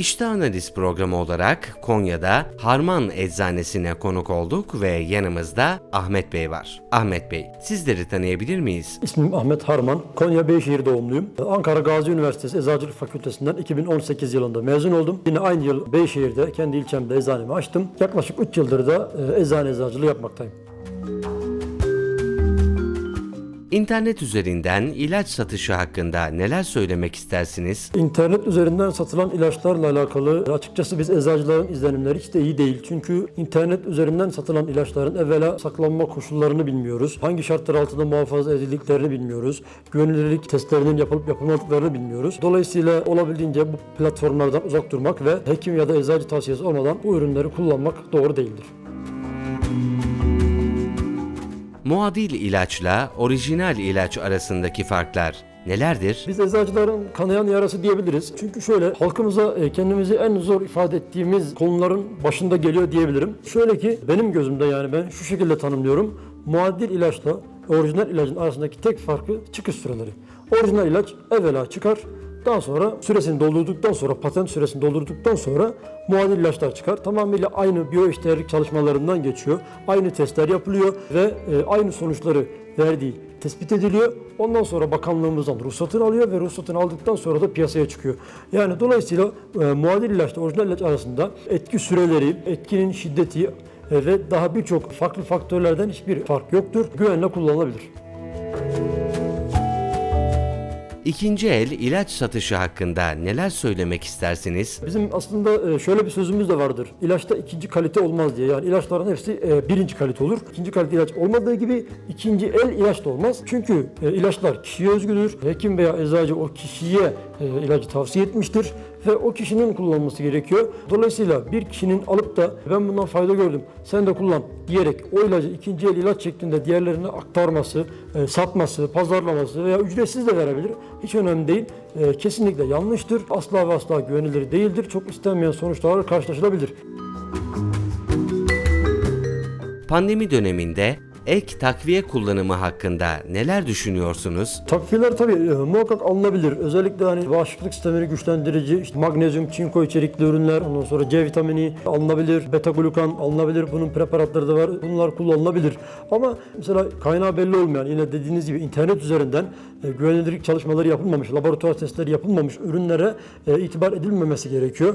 İşte Analiz programı olarak Konya'da Harman Eczanesine konuk olduk ve yanımızda Ahmet Bey var. Ahmet Bey, sizleri tanıyabilir miyiz? İsmim Ahmet Harman. Konya Beyşehir doğumluyum. Ankara Gazi Üniversitesi Eczacılık Fakültesinden 2018 yılında mezun oldum. Yine aynı yıl Beyşehir'de kendi ilçemde eczanemi açtım. Yaklaşık 3 yıldır da e, eczane eczacılığı yapmaktayım. İnternet üzerinden ilaç satışı hakkında neler söylemek istersiniz? İnternet üzerinden satılan ilaçlarla alakalı açıkçası biz eczacıların izlenimleri hiç de iyi değil. Çünkü internet üzerinden satılan ilaçların evvela saklanma koşullarını bilmiyoruz. Hangi şartlar altında muhafaza edildiklerini bilmiyoruz. Güvenilirlik testlerinin yapılıp yapılmadıklarını bilmiyoruz. Dolayısıyla olabildiğince bu platformlardan uzak durmak ve hekim ya da eczacı tavsiyesi olmadan bu ürünleri kullanmak doğru değildir. Muadil ilaçla orijinal ilaç arasındaki farklar nelerdir? Biz eczacıların kanayan yarası diyebiliriz. Çünkü şöyle halkımıza e, kendimizi en zor ifade ettiğimiz konuların başında geliyor diyebilirim. Şöyle ki benim gözümde yani ben şu şekilde tanımlıyorum. Muadil ilaçla orijinal ilacın arasındaki tek farkı çıkış süreleri. Orijinal ilaç evvela çıkar. Daha sonra süresini doldurduktan sonra, patent süresini doldurduktan sonra muadil ilaçlar çıkar. Tamamıyla aynı biyoeşdeğerlik çalışmalarından geçiyor. Aynı testler yapılıyor ve e, aynı sonuçları verdiği tespit ediliyor. Ondan sonra bakanlığımızdan ruhsatını alıyor ve ruhsatını aldıktan sonra da piyasaya çıkıyor. Yani dolayısıyla e, muadil ilaçla orijinal ilaç arasında etki süreleri, etkinin şiddeti e, ve daha birçok farklı faktörlerden hiçbir fark yoktur. Güvenle kullanılabilir. İkinci el ilaç satışı hakkında neler söylemek istersiniz? Bizim aslında e, şöyle bir sözümüz de vardır. İlaçta ikinci kalite olmaz diye. Yani ilaçların hepsi e, birinci kalite olur. İkinci kalite ilaç olmadığı gibi ikinci el ilaç da olmaz. Çünkü e, ilaçlar kişiye özgüdür. Hekim veya eczacı o kişiye ilacı tavsiye etmiştir ve o kişinin kullanması gerekiyor. Dolayısıyla bir kişinin alıp da ben bundan fayda gördüm, sen de kullan diyerek o ilacı ikinci el ilaç şeklinde diğerlerine aktarması, satması, pazarlaması veya ücretsiz de verebilir. Hiç önemli değil. E, kesinlikle yanlıştır. Asla ve asla güvenilir değildir. Çok istenmeyen sonuçlarla karşılaşılabilir. Pandemi döneminde ek takviye kullanımı hakkında neler düşünüyorsunuz? Takviyeler tabii e, muhakkak alınabilir. Özellikle hani bağışıklık sistemini güçlendirici, işte magnezyum, çinko içerikli ürünler, ondan sonra C vitamini alınabilir, beta glukan alınabilir. Bunun preparatları da var. Bunlar kullanılabilir. Ama mesela kaynağı belli olmayan, yine dediğiniz gibi internet üzerinden e, güvenilirlik çalışmaları yapılmamış, laboratuvar testleri yapılmamış ürünlere e, itibar edilmemesi gerekiyor.